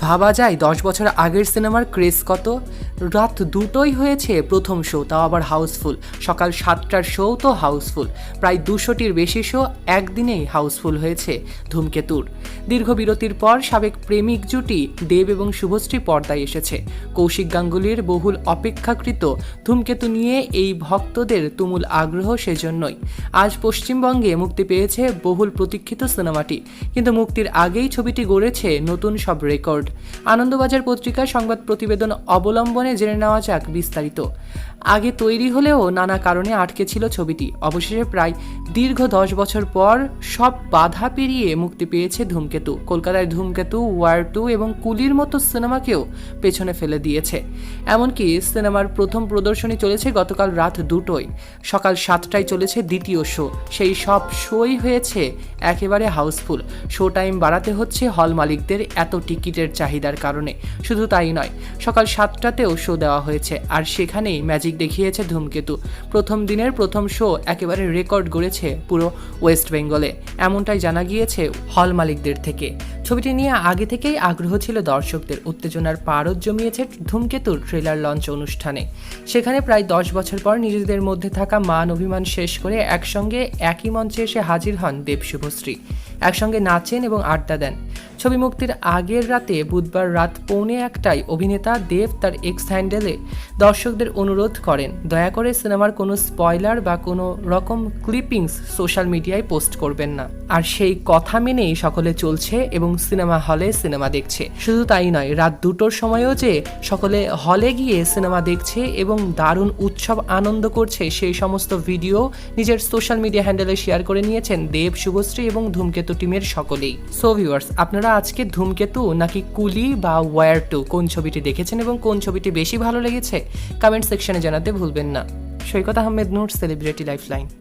ভাবা যায় দশ বছর আগের সিনেমার ক্রেজ কত? রাত দুটোই হয়েছে প্রথম শো তাও আবার হাউসফুল সকাল সাতটার শো তো হাউসফুল প্রায় দুশোটির বেশি শো একদিনেই হাউসফুল হয়েছে ধূমকেতুর। দীর্ঘ বিরতির পর সাবেক প্রেমিক জুটি দেব এবং শুভশ্রী পর্দায় এসেছে। কৌশিক গাঙ্গুলির বহুল অপেক্ষাকৃত ধূমকেতু নিয়ে এই ভক্তদের তুমুল আগ্রহ সেজন্যই। আজ পশ্চিমবঙ্গে মুক্তি পেয়েছে বহুল প্রতীক্ষিত সিনেমাটি। কিন্তু মুক্তির আগেই ছবিটি গড়েছে নতুন সব রেকর্ড আনন্দবাজার পত্রিকার সংবাদ প্রতিবেদন অবলম্বনে জেনে নেওয়া যাক বিস্তারিত। আগে তৈরি হলেও নানা কারণে আটকে ছিল ছবিটি। অবশেষে প্রায় দীর্ঘ দশ বছর পর সব বাধা পেরিয়ে মুক্তি পেয়েছে ধূমকেতু। কলকাতায় ধূমকেতু, ওয়ার টু এবং কুলির মতো সিনেমাকেও পেছনে ফেলে দিয়েছে। এমনকি সিনেমার প্রথম প্রদর্শনী চলেছে গতকাল রাত দুটোয়। সকাল সাতটায় চলেছে দ্বিতীয় শো। সেই সব শোই হয়েছে একেবারে হাউসফুল। শো টাইম বাড়াতে হচ্ছে হল মালিকদের। এত টিকিটের চাহিদার কারণে। শুধু তাই নয়, সকাল সাতটাতেও শো দেওয়া হয়েছে, আর সেখানেই ম্যাজিক দেখিয়েছে ধূমকেতু। প্রথম দিনের প্রথম শো একেবারে রেকর্ড গড়েছে পুরো ওয়েস্ট বেঙ্গলে, এমনটাই জানা গিয়েছে হল মালিকদের থেকে। ছবিটি নিয়ে আগে থেকেই আগ্রহ ছিল দর্শকদের, উত্তেজনার পারদ জমিয়েছে ধূমকেতুর ট্রেলার লঞ্চ অনুষ্ঠানে। সেখানে প্রায় দশ বছর পর নিজেদের মধ্যে থাকা মান অভিমান শেষ করে একসঙ্গে একই মঞ্চে এসে হাজির হন দেব শুভশ্রী। একসঙ্গে নাচেন এবং আড্ডা দেন। ছবি মুক্তির আগের রাতে বুধবার রাত পৌনে একটায় অভিনেতা দেব তার এক্স হ্যান্ডেলে দর্শকদের অনুরোধ করেন। দয়া করে সিনেমার কোনো স্পয়লার বা কোনো রকম ক্লিপিংস সোশ্যাল মিডিয়ায় পোস্ট করবেন না। আর সেই কথা মেনেই সকলে চলছে এবং সিনেমা হলে সিনেমা দেখছে। শুধু তাই নয়, রাত দুটোর সময়ও যে সকলে হলে গিয়ে সিনেমা দেখছে এবং দারুণ উৎসব আনন্দ করছে, সেই সমস্ত ভিডিও নিজের সোশ্যাল মিডিয়া হ্যান্ডেলে শেয়ার করে নিয়েছেন দেব, শুভশ্রী এবং ধূমকেতু টিমের সকলেই। সো ভিউয়ার্স আপনারা আজকে ধূমকেতু নাকি কুলি বা ওয়ার টু কোন ছবিটি দেখেছেন এবং কোন ছবিটি বেশি ভালো লেগেছে? কমেন্ট সেকশনে জানাতে ভুলবেন না। Saikat Ahmed Noor celebrity lifeline